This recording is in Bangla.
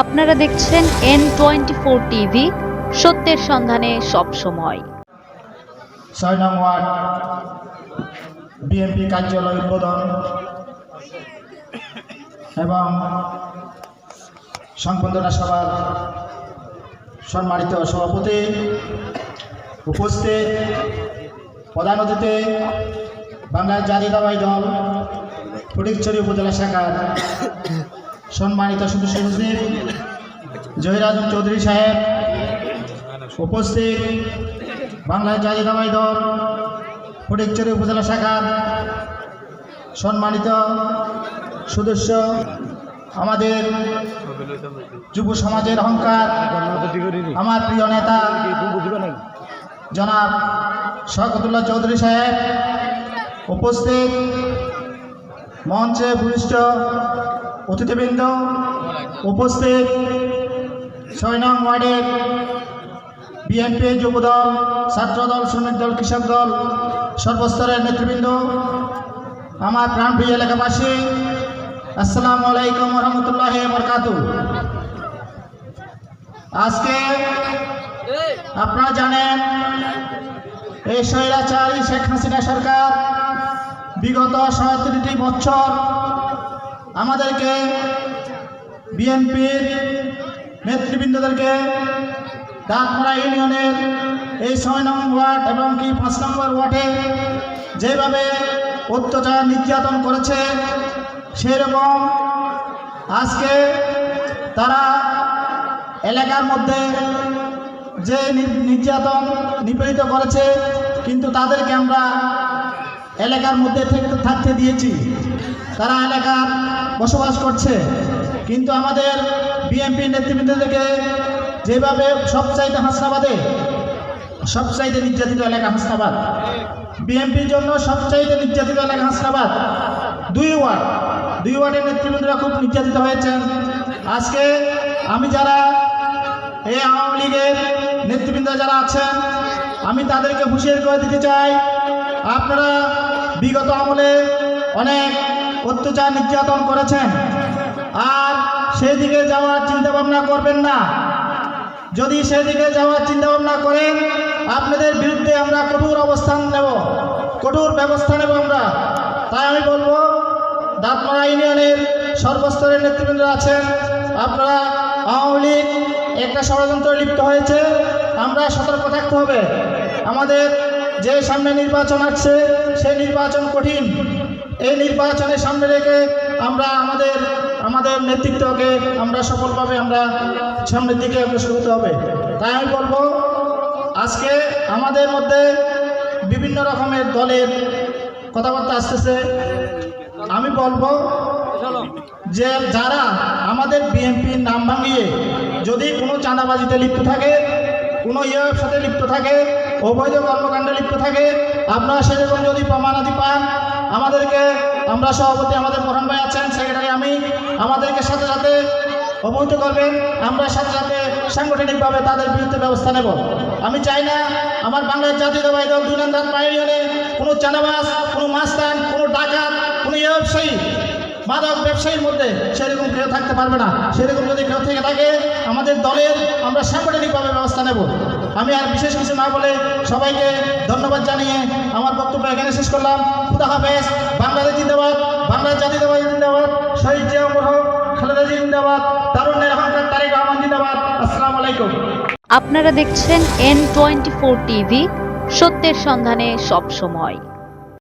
আপনারা দেখছেন এন টোয়েন্টি ফোর টিভি সত্যের সন্ধানে সব সময়। ছয় নং ওয়ার্ড বিএনপি কার্যালয় উদ্বোধন এবং সংবর্ধনা সভার সম্মানিত সভাপতি উপস্থিত প্রধান অতিথি বাংলাদেশ জাতীয়তাবাদী দল, ফটিকছড়ি উপজেলা শাখার সম্মানিত সদস্য সচিব জহিরাজ চৌধুরী সাহেব, উপস্থিত বাংলায় জাতীয়তাবাদী দল, ফটিকচুরি উপজেলা শাখার সম্মানিত সদস্য, আমাদের যুব সমাজের অহংকার, আমার প্রিয় নেতা, জনাব শকতুল্লাহ চৌধুরী সাহেব, উপস্থিত মঞ্চে ভূমিষ্ঠ অতিথিবৃন্দ উপস্থিত ছয় নং ওয়ার্ডের বিএনপি যুবদল, ছাত্রদল, শ্রমিক দল, কৃষক দল, সর্বস্তরের নেতৃবৃন্দ, আমার প্রাণপ্রিয় এলাকাবাসী, আসসালামু আলাইকুম রহমতুল্লাহ বরকাত আজকে আপনারা জানেন, এই স্বৈরাচারী শেখ হাসিনা সরকার বিগত সয়ত্রিশটি বছর আমাদেরকে বিএনপির নেতৃবৃন্দদেরকে দাঁতমারা ইউনিয়নের এই ছয় নম্বর ওয়ার্ড এবং কি পাঁচ নম্বর ওয়ার্ডে যেভাবে অত্যাচার নির্যাতন করেছে, সেরকম আজকে তারা এলাকার মধ্যে যে নির্যাতন নিপীড়িত করেছে, কিন্তু তাদেরকে আমরা এলাকার মধ্যে থেকে থাকতে দিয়েছি। তারা এলাকার বসবাস করছে। কিন্তু আমাদের বিএনপি নেতৃবৃন্দদেরকে যেভাবে সবচাইতে হাসনাবাদে, সবচাইতে নির্যাতিত এলাকা হাসনাবাদ বিএনপির জন্য সবচাইতে নির্যাতিত এলাকা হাসনাবাদ, দুই ওয়ার্ড, দুই ওয়ার্ডের নেতৃবৃন্দরা খুব নির্যাতিত হয়েছেন। আজকে আমি যারা এই আওয়ামী লীগের নেতৃবৃন্দ যারা আছেন, আমি তাদেরকে হুঁশিয়ার করে দিতে চাই, আপনারা বিগত আমলে অনেক অত্যাচার নির্যাতন করেছেন। আর সেদিকে যাওয়ার চিন্তা ভাবনা করবেন না। যদি সেদিকে যাওয়ার চিন্তা ভাবনা করেন, আপনাদের বিরুদ্ধে আমরা কঠোর অবস্থান নেব, কঠোর ব্যবস্থা নেব আমরা। তাই আমি বলব, দাঁতমারা ইউনিয়নের সর্বস্তরের নেতৃবৃন্দ আছেন, আপনারা আওয়ামী লীগ একটা ষড়যন্ত্র লিপ্ত হয়েছে, আমরা সতর্ক থাকতে হবে। আমাদের যে সামনে নির্বাচন আসছে সেই নির্বাচন কঠিন। এই নির্বাচনের সামনে রেখে আমরা আমাদের আমাদের নেতৃত্বকে আমরা সফলভাবে আমরা সামনের দিকে অগ্রসর হতে হবে। তাই আমি বলব, আজকে আমাদের মধ্যে বিভিন্ন রকমের দলের কথাবার্তা আসতেছে। আমি বলব যে যারা আমাদের বিএনপির নাম ভাঙিয়ে যদি কোনো চাঁদাবাজিতে লিপ্ত থাকে, কোনো ইয়ের সাথে লিপ্ত থাকে, অবৈধ কর্মকাণ্ডে লিপ্ত থাকে, আপনারা সেরকম যদি প্রমাণাদি পান আমাদেরকে, আমরা সভাপতি আমাদের মোহন ভাই আছেন, সেক্রেটারি আমি। আমাদেরকে সাথে সাথে অবহিত করবেন। আমরা সাথে সাথে সাংগঠনিকভাবে তাদের বিরুদ্ধে ব্যবস্থা নেব। আমি চাই না আমার বাংলাদেশ জাতীয়তাবাদী দল, দুই নন্দান পাইনিয়নে কোনো চাঁদাবাজ কোনো মাস্তান, কোনো ডাকাত, কোনো ব্যবসায়ী, মাদক ব্যবসায়ীর মধ্যে সেরকম কেউ থাকতে পারবে না। সেরকম যদি কেউ থেকে থাকে, আমাদের দলের আমরা সাংগঠনিকভাবে ব্যবস্থা নেব। আমি আর বিশেষ কিছু না বলে সবাইকে ধন্যবাদ জানিয়ে আমার বক্তব্য এখানে শেষ করলাম। খুদা হাফেজ, বাংলাদেশ জিন্দাবাদ, বাংলাদেশ জাতীয়তাবাদ জিন্দাবাদ, শহীদ জিয়া হক, খালেদা জিন্দাবাদ, তারুণ্যের অহংকার তারেক রহমান জিন্দাবাদ। আসসালামু আলাইকুম। আপনারা দেখছেন এন টোয়েন্টি ফোর টিভি সত্যের সন্ধানে সব সময়।